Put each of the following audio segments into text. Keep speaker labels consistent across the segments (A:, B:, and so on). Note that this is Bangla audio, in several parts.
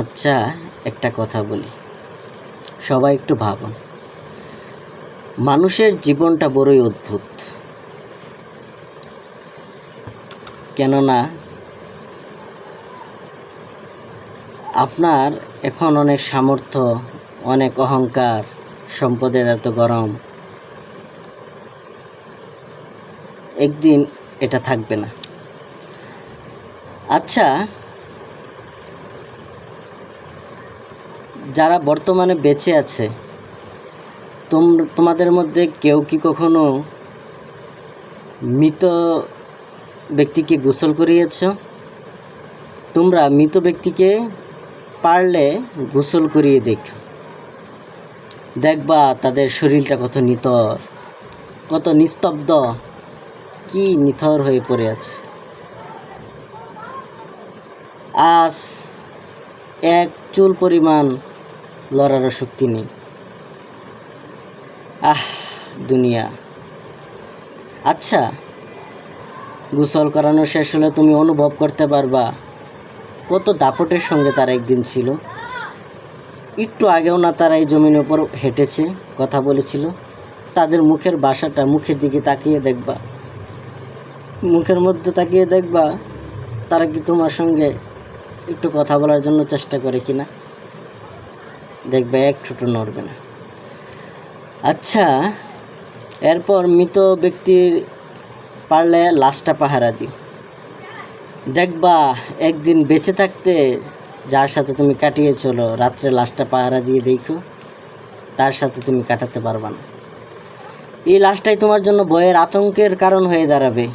A: আচ্ছা একটা কথা বলি। সবাই একটু ভাবুন। মানুষের জীবনটা বড়ই অদ্ভুত। কেননা, আপনার এখন অনেক সামর্থ্য, অনেক অহংকার, সম্পদের এত গরম। একদিন এটা থাকবে না। আচ্ছা যারা বর্তমানে বেঁচে আছে, তোম, তোমাদের মধ্যে কেউ কি কখনো মৃত ব্যক্তিকে গোসল করিয়েছ? তোমরা মৃত ব্যক্তিকে পারলে গোসল করিয়ে দেখ। দেখবা তাদের শরীরটা কত নিতর, কত নিস্তব্ধ, কি নিথর হয়ে পড়ে আছে। আজ এক চুল পরিমাণ লড়ারও শক্তি নেই। আহ, দুনিয়া। আচ্ছা গোসল করানো শেষ হলে তুমি অনুভব করতে পারবা, কত দাপটের সঙ্গে তারা একদিন ছিল। একটু আগেও না তারা এই জমিনের উপর হেঁটেছে, কথা বলেছিল। তাদের মুখের বাসাটা মুখের দিকে তাকিয়ে দেখবা। মুখের মধ্যে তাকিয়ে দেখবা, তারা কি তোমার সঙ্গে একটু কথা বলার জন্য চেষ্টা করে কিনা। দেখবে, এক ঠুটো নড়বে না। আচ্ছা এরপর মৃত ব্যক্তির পারলে লাশটা পাহারা দিও। দেখবা, একদিন বেঁচে থাকতে যার সাথে তুমি কাটিয়ে চলো, রাত্রে লাশটা পাহারা দিয়ে দেখো, তার সাথে তুমি কাটাতে পারবা না। এই লাশটাই তোমার জন্য বয়ের আতঙ্কের কারণ হয়ে দাঁড়াবে।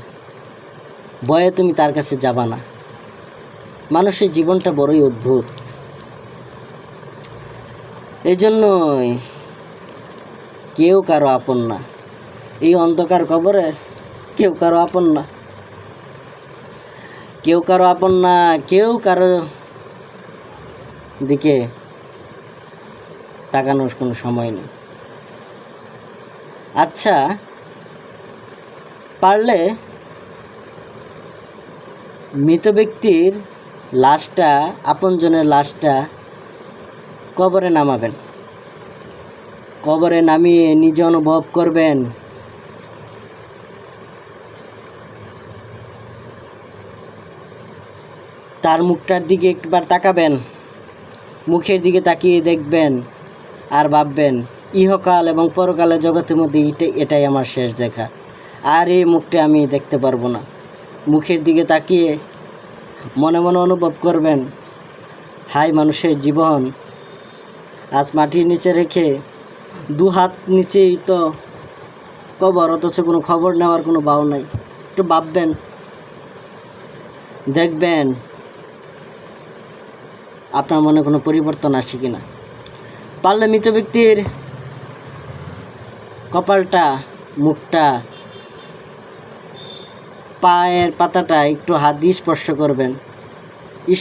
A: ভয়ে তুমি তার কাছে যাবা না। মানুষের জীবনটা বড়ই অদ্ভুত। এই জন্যই কেউ কারও আপন না। এই অন্ধকার কবরে কেউ কারও আপন না। কেউ কারও আপন না, কেউ কারও দিকে তাকানোর কোনো সময় নেই। আচ্ছা পারলে মৃত ব্যক্তির লাশটা, আপনজনের লাশটা কবরে নামাবেন। কবরে নামিয়ে নিজে অনুভব করবেন। তার মুখটার দিকে একবার তাকাবেন। মুখের দিকে তাকিয়ে দেখবেন আর ভাববেন, ইহকাল এবং পরকালের জগতের মধ্যে এটাই এটাই আমার শেষ দেখা। আর এই মুখটা আমি দেখতে পারব না। মুখের দিকে তাকিয়ে মনে মনে অনুভব করবেন হাই মানুষের জীবন। আজ মাটির নিচে রেখে দু হাত নিচেই তো কবর, অথচ কোনো খবর নেওয়ার কোনো বাও নাই। একটু ভাববেন, দেখবেন আপনার মনে কোনো পরিবর্তন আসে কি না পারলে মৃত ব্যক্তির কপালটা, মুখটা, পায়ের পাতাটা একটু হাত দিয়ে স্পর্শ করবেন।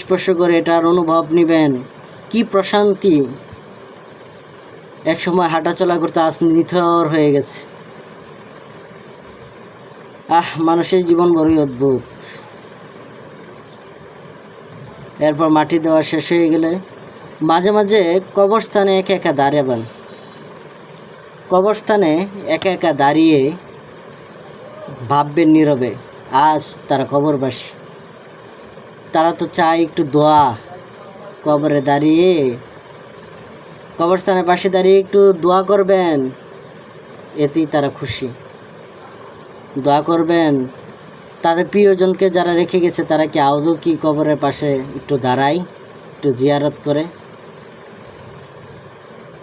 A: স্পর্শ করে এটার অনুভব নেবেন। কি প্রশান্তি এক সময় হাঁটাচলা করতে আজ নিথর হয়ে গেছে। আহ, মানুষের জীবন বড়ই অদ্ভুত। এরপর মাটি দেওয়া শেষ হয়ে গেলে মাঝে মাঝে কবরস্থানে একা একা দাঁড়াবেন। কবরস্থানে একা একা দাঁড়িয়ে ভাববেন নীরবে, আজ তারা কবরবাসী। তারা তো চায় একটু দোয়া। কবরে দাঁড়িয়ে কবরস্থানের পাশে দাঁড়িয়ে একটু দোয়া করবেন। এতেই তারা খুশি। দোয়া করবেন। তাদের প্রিয়জনকে যারা রেখে গেছে, তারা কি আদৌ কি কবরের পাশে একটু দাঁড়ায়, একটু জিয়ারত করে?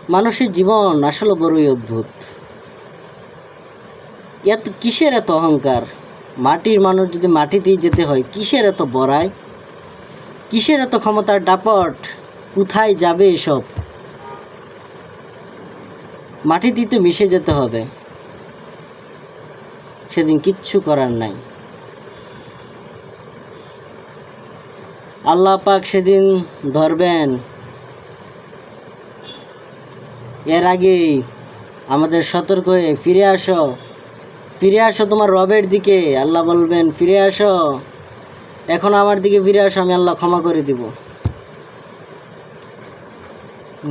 A: মানুষের জীবন আসলে বড়ই অদ্ভুত। এত কিসের এত অহংকার? মাটির মানুষ যদি মাটিতেই যেতে হয়, কিসের এত বড়াই? কিসের এত ক্ষমতার ডাপট কোথায় যাবে এসব? মাটিতেই তো মিশে যেতে হবে। সেদিন কিচ্ছু করার নাই। আল্লাহ পাক সেদিন ধরবেন। এর আগেই আমাদের সতর্ক হয়ে ফিরে আসো। ফিরে আসো তোমার রবের দিকে। আল্লাহ বলবেন, ফিরে আসো। এখন আমার দিকে ফিরে আসো, আমি আল্লাহ ক্ষমা করে দিব।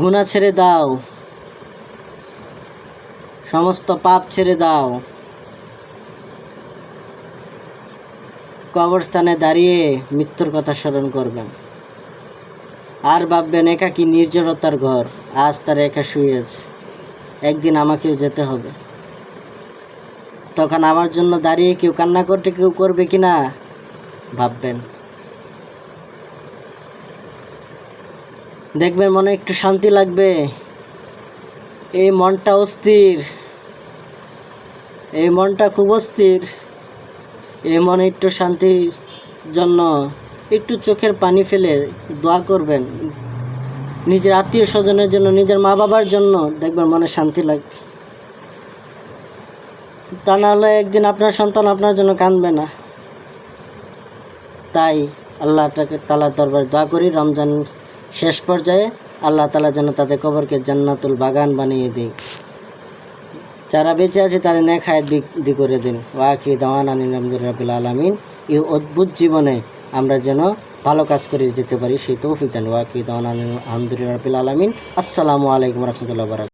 A: গুণা ছেড়ে দাও। সমস্ত পাপ ছেড়ে দাও। কবরস্থানে দাঁড়িয়ে মৃত্যুর কথা স্মরণ করবেন। আর ভাববেন একাকী নির্জনতার ঘর? আজ তার একা শুয়েছে। একদিন আমাকেও যেতে হবে। তখন আমার জন্য দাঁড়িয়ে কেউ কান্না করতে কেউ করবে কি না? ভাববেন। দেখবেন মনে একটু শান্তি লাগবে। এই মনটা অস্থির, এই মনটা খুব অস্থির, এই মনে একটু শান্তির জন্য একটু চোখের পানি ফেলে দোয়া করবেন। নিজের আত্মীয় স্বজনের জন্য, নিজের মা বাবার জন্য দেখবেন মনে শান্তি লাগবে তা না হলে একদিন আপনার সন্তান আপনার জন্য কাঁদবে না। তাই আল্লাহ তাকে তালার দরবার দোয়া করি, রমজান শেষ পর্যায়ে আল্লাহ তালা যেন তাদের কবরকে জান্নাতুল বাগান বানিয়ে দিই যারা বেঁচে আছে তারা নেখায় দিক দি করে দিন। ওয়াকি দাওয়ান আনিলামদুল আলমিন। এই অদ্ভুত জীবনে আমরা যেন ভালো কাজ করে যেতে পারি, সেই তৌফিক দেন। ওয়াকি দাওয়ান আলহামদুলিল্লাহ আলমিন। আসসালামু আলাইকুম রহমতুল্লাহ বারাক